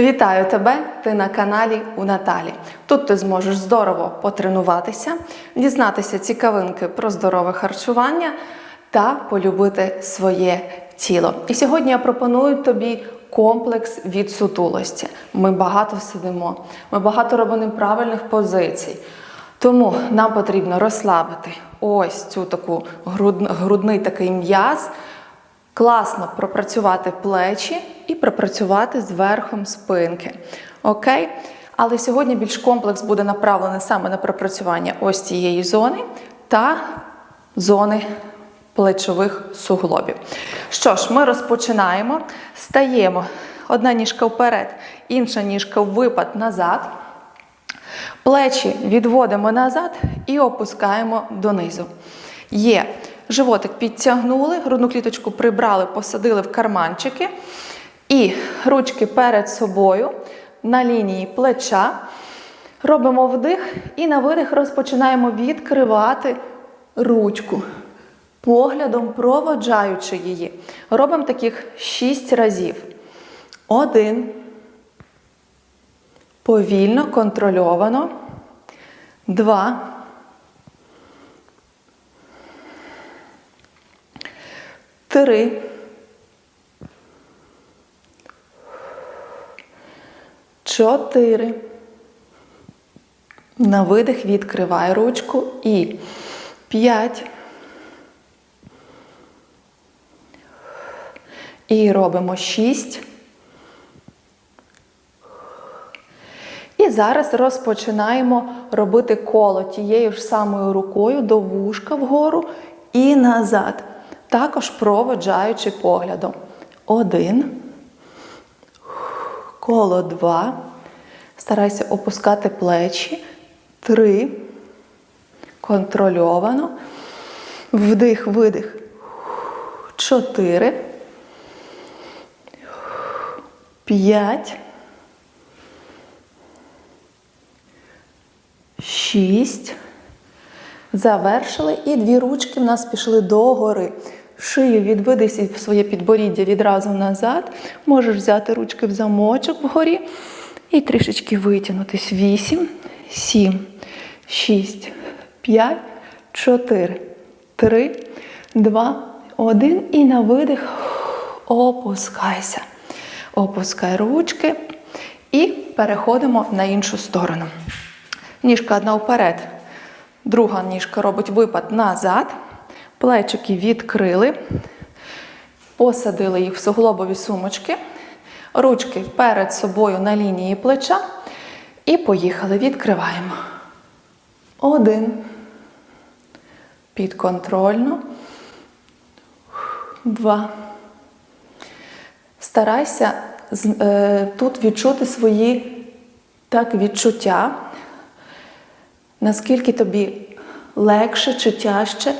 Вітаю тебе! Ти на каналі у Наталі. Тут ти зможеш здорово потренуватися, дізнатися цікавинки про здорове харчування та полюбити своє тіло. І сьогодні я пропоную тобі комплекс від сутулості. Ми багато сидимо, ми багато робимо неправильних позицій. Тому нам потрібно розслабити ось цю таку груд- грудний такий м'яз, класно пропрацювати плечі і пропрацювати з спинки. Окей? Але сьогодні більш комплекс буде направлений саме на пропрацювання ось цієї зони та зони плечових суглобів. Що ж, ми розпочинаємо. Стаємо одна ніжка вперед, інша ніжка в випад назад. Плечі відводимо назад і опускаємо донизу. Є. Животик підтягнули, грудну кліточку прибрали, посадили в карманчики. І ручки перед собою на лінії плеча. Робимо вдих і на видих розпочинаємо відкривати ручку. Поглядом проводжаючи її. Робимо таких 6 разів. Один. Повільно, контрольовано. Два. Три. Чотири. На видих відкривай ручку. І п'ять. І робимо шість. І зараз розпочинаємо робити коло тією ж самою рукою до вушка вгору і назад. Також проводжаючи поглядом. Один. Коло два. Старайся опускати плечі. Три. Контрольовано. Вдих, видих. Чотири. П'ять. Шість. Завершили. І дві ручки в нас пішли догори. Шию відведись своє підборіддя відразу назад. Можеш взяти ручки в замочок вгорі і трішечки витягнутись. Вісім, сім, шість, п'ять, чотири, три, два, один. І на видих опускайся. Опускай ручки і переходимо на іншу сторону. Ніжка одна вперед, друга ніжка робить випад назад. Плечики відкрили, посадили їх в суглобові сумочки, ручки перед собою на лінії плеча. І поїхали. Відкриваємо. Один. Підконтрольно. Два. Старайся е, тут відчути свої так, відчуття, наскільки тобі легше чи тяжче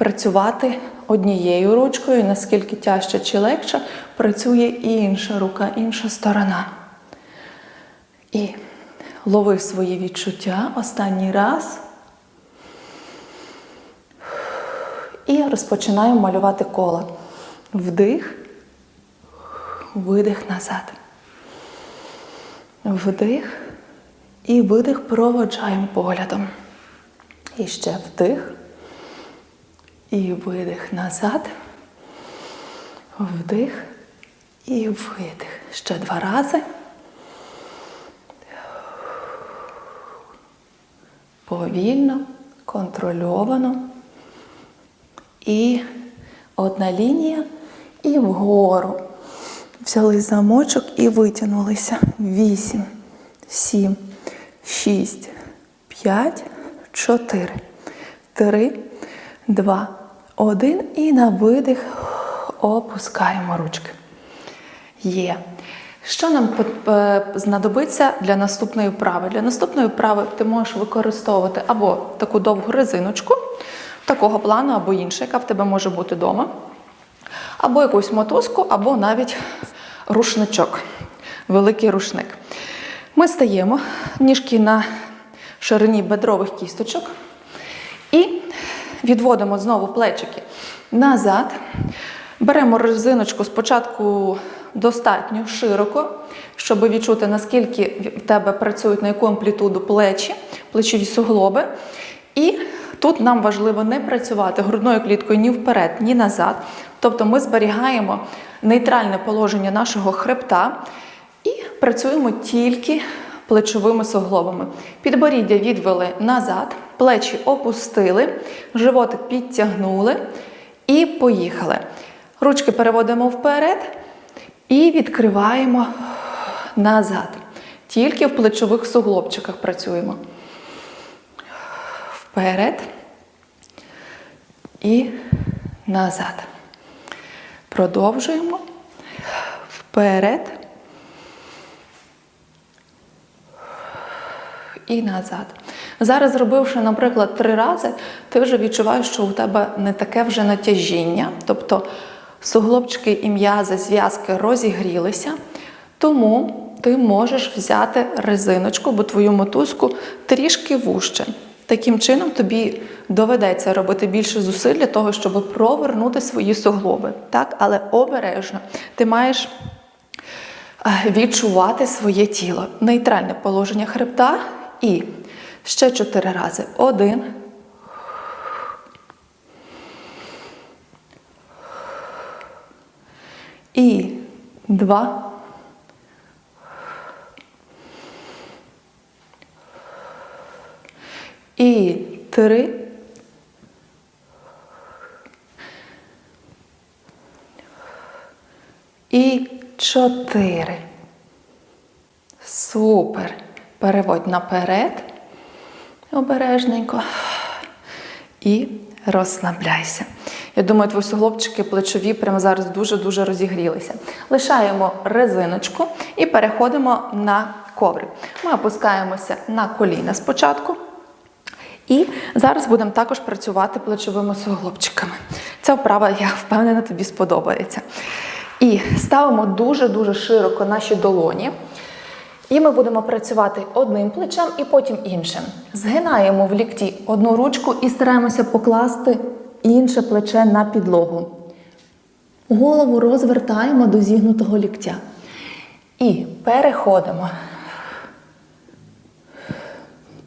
працювати однією ручкою, наскільки тяжче чи легше працює і інша рука, інша сторона. І лови свої відчуття останній раз. І розпочинаємо малювати коло. Вдих, видих назад. Вдих і видих проводжаємо поглядом. І ще вдих. І видих назад. Вдих і видих. Ще два рази. Повільно, контрольовано. І одна лінія і вгору. Взяли замочок і витягнулися. Вісім, сім, шість, п'ять, чотири, три, два, один. І на видих опускаємо ручки. Є. Що нам е, знадобиться для наступної вправи? Для наступної вправи ти можеш використовувати або таку довгу резиночку, такого плану, або інша, яка в тебе може бути вдома, або якусь мотузку, або навіть рушничок, великий рушник. Ми стаємо ніжки на ширині бедрових кісточок відводимо знову плечики назад. Беремо резиночку спочатку достатньо широко, щоб відчути, наскільки в тебе працюють на яку амплітуду плечі, плечові суглоби. І тут нам важливо не працювати грудною кліткою ні вперед, ні назад. Тобто ми зберігаємо нейтральне положення нашого хребта і працюємо тільки плечовими суглобами. Підборіддя відвели назад, плечі опустили, животик підтягнули і поїхали. Ручки переводимо вперед і відкриваємо назад. Тільки в плечових суглобчиках працюємо. Вперед і назад. Продовжуємо. Вперед. І назад. Зараз, зробивши, наприклад, три рази, ти вже відчуваєш, що у тебе не таке вже натяжіння, тобто суглобчики і м'язи, зв'язки розігрілися. Тому ти можеш взяти резиночку, бо твою мотузку трішки вужче. Таким чином тобі доведеться робити більше зусиль для того, щоб провернути свої суглоби. Так? Але обережно ти маєш е, відчувати своє тіло. Нейтральне положення хребта і ще чотири рази. Один. І два. І три. І чотири. Супер. Переводь наперед. Обережненько. І розслабляйся. Я думаю, твої суглобчики плечові прямо зараз дуже-дуже розігрілися. Лишаємо резиночку і переходимо на коврик. Ми опускаємося на коліна спочатку. І зараз будемо також працювати плечовими суглобчиками. Ця вправа, я впевнена, тобі сподобається. І ставимо дуже-дуже широко наші долоні. І ми будемо працювати одним плечем і потім іншим. Згинаємо в лікті одну ручку і стараємося покласти інше плече на підлогу. Голову розвертаємо до зігнутого ліктя. І переходимо.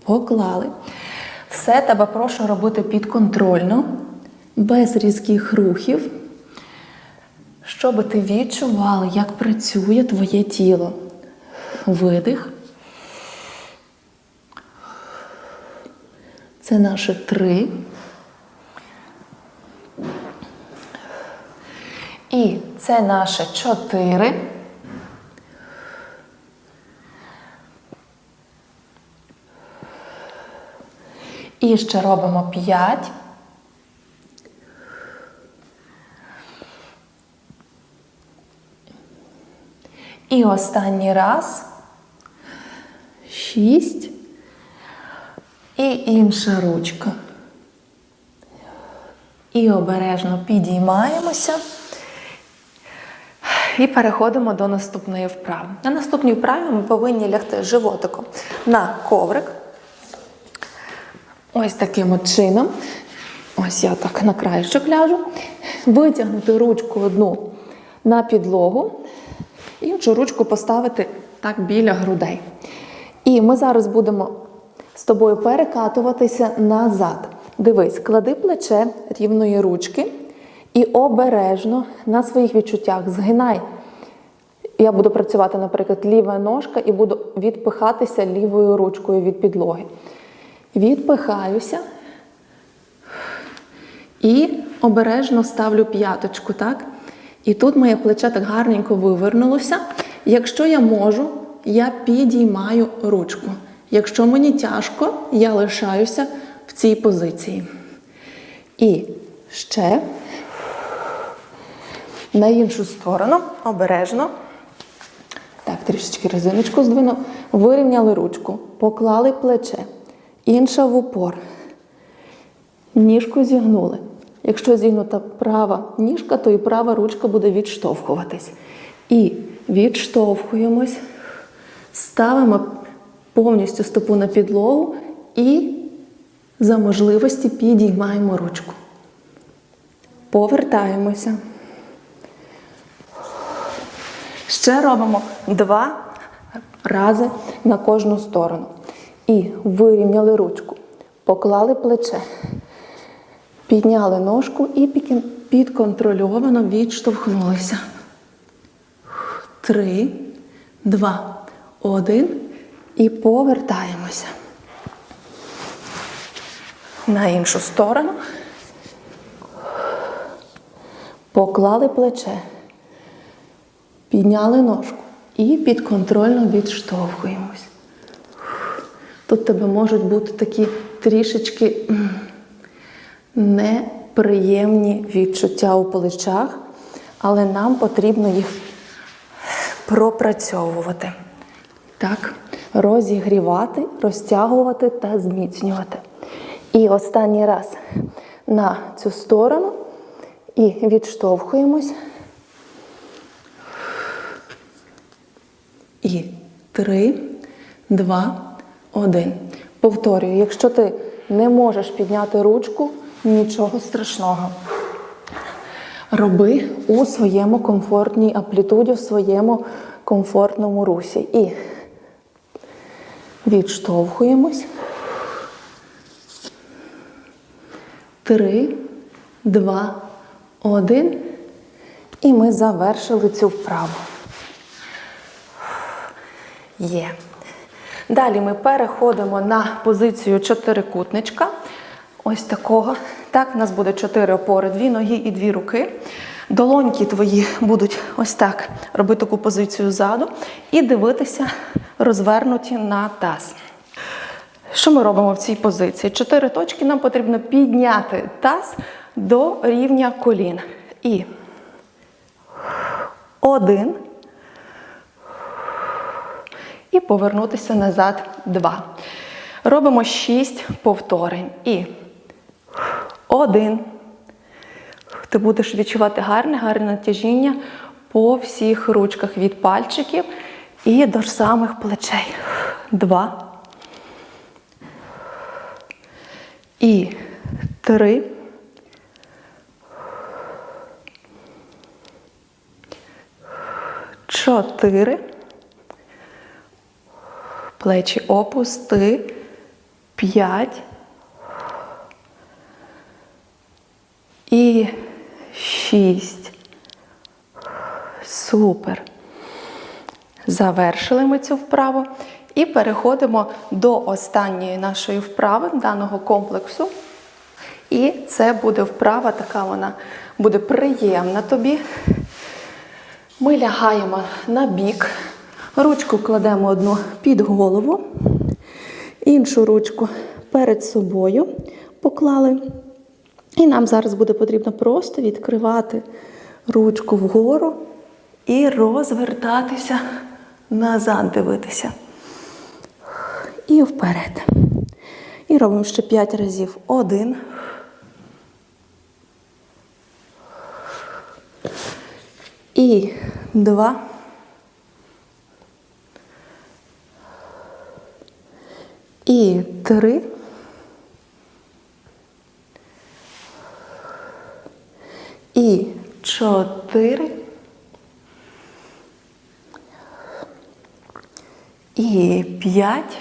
Поклали. Все тебе прошу робити підконтрольно, без різких рухів, щоб ти відчувала, як працює твоє тіло. Видих. Це наше три. І це наше чотири. І ще робимо п'ять. І останній раз. Шість. І інша ручка. І обережно підіймаємося. І переходимо до наступної вправи. На наступній вправі ми повинні лягти животиком на коврик. Ось таким от чином. Ось я так на краєчок ляжу. Витягнути ручку одну на підлогу, іншу ручку поставити так біля грудей. І ми зараз будемо з тобою перекатуватися назад. Дивись, клади плече рівної ручки і обережно на своїх відчуттях згинай. Я буду працювати, наприклад, ліва ножка і буду відпихатися лівою ручкою від підлоги. Відпихаюся і обережно ставлю п'яточку, так? І тут моє плече так гарненько вивернулося. Якщо я можу, я підіймаю ручку. Якщо мені тяжко, я лишаюся в цій позиції. І ще на іншу сторону, обережно. Так, трішечки резиночку здвинув. Вирівняли ручку, поклали плече. Інша в упор. Ніжку зігнули. Якщо зігнута права ніжка, то і права ручка буде відштовхуватись. І відштовхуємось, ставимо повністю стопу на підлогу і за можливості підіймаємо ручку. Повертаємося. Ще робимо два рази на кожну сторону. І вирівняли ручку, поклали плече, підняли ножку і підконтрольовано відштовхнулися. Три, два, один. І повертаємося. На іншу сторону. Поклали плече, підняли ножку і підконтрольно відштовхуємось. Тут тебе можуть бути такі трішечки неприємні відчуття у плечах, але нам потрібно їх пропрацьовувати. Так, розігрівати, розтягувати та зміцнювати. І останній раз на цю сторону і відштовхуємось. І три, два, один. Повторюю, якщо ти не можеш підняти ручку, нічого страшного. Роби у своєму комфортній амплітуді, в своєму комфортному русі. І відштовхуємось. Три, два, один. І ми завершили цю вправу. Є. Далі ми переходимо на позицію чотирикутничка. Ось такого. Так, у нас буде чотири опори, дві ноги і дві руки. Долоньки твої будуть ось так робити таку позицію ззаду і дивитися розвернуті на таз. Що ми робимо в цій позиції? Чотири точки нам потрібно підняти таз до рівня колін. І один. І повернутися назад два. Робимо шість повторень. І один. Ти будеш відчувати гарне, гарне натяжіння по всіх ручках від пальчиків і до самих плечей. Два. І три. Чотири. Плечі опусти. П'ять. І шість. Супер. Завершили ми цю вправу і переходимо до останньої нашої вправи даного комплексу. І це буде вправа, така вона буде приємна тобі. Ми лягаємо на бік, ручку кладемо одну під голову, іншу ручку перед собою поклали. І нам зараз буде потрібно просто відкривати ручку вгору і розвертатися назад, дивитися. І вперед. І робимо ще 5 разів. Один. І два. І три. І чотири. І п'ять.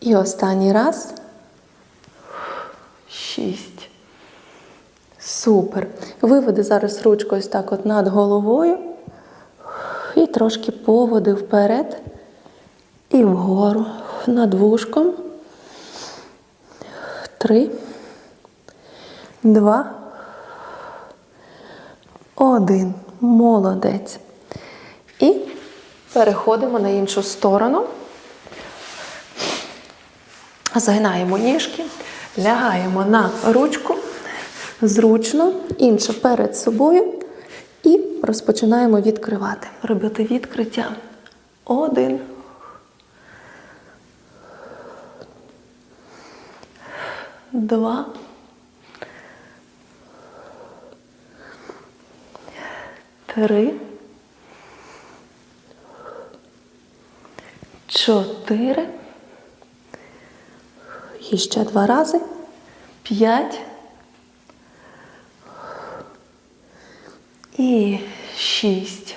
І останній раз. Шість. Супер. Виведи зараз ручку ось так от над головою. І трошки поводи вперед. І вгору. Над вушком. Три. Два. Один. Молодець. І переходимо на іншу сторону. Загинаємо ніжки, лягаємо на ручку зручно, інше перед собою. І розпочинаємо відкривати. Робити відкриття. Один. Два. Три. Чотири. І ще два рази. П'ять. І шість.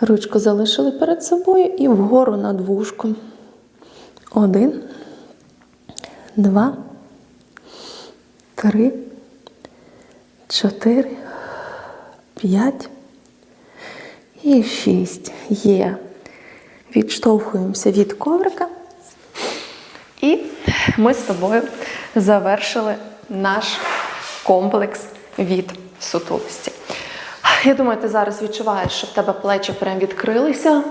Ручку залишили перед собою і вгору над вушком. Один, два, три, чотири, п'ять і шість. Є. Відштовхуємося від коврика. І ми з тобою завершили наш комплекс від сутулості. Я думаю, ти зараз відчуваєш, що в тебе плечі прям відкрилися,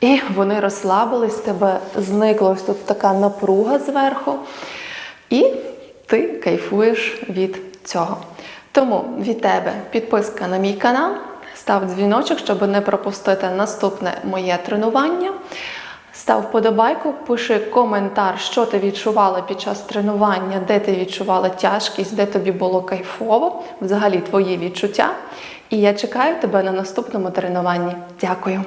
і вони розслабились, тебе зникла ось тут така напруга зверху, і ти кайфуєш від цього. Тому від тебе підписка на мій канал, став дзвіночок, щоб не пропустити наступне моє тренування. Став вподобайку, пиши коментар, що ти відчувала під час тренування, де ти відчувала тяжкість, де тобі було кайфово, взагалі твої відчуття. І я чекаю тебе на наступному тренуванні. Дякую!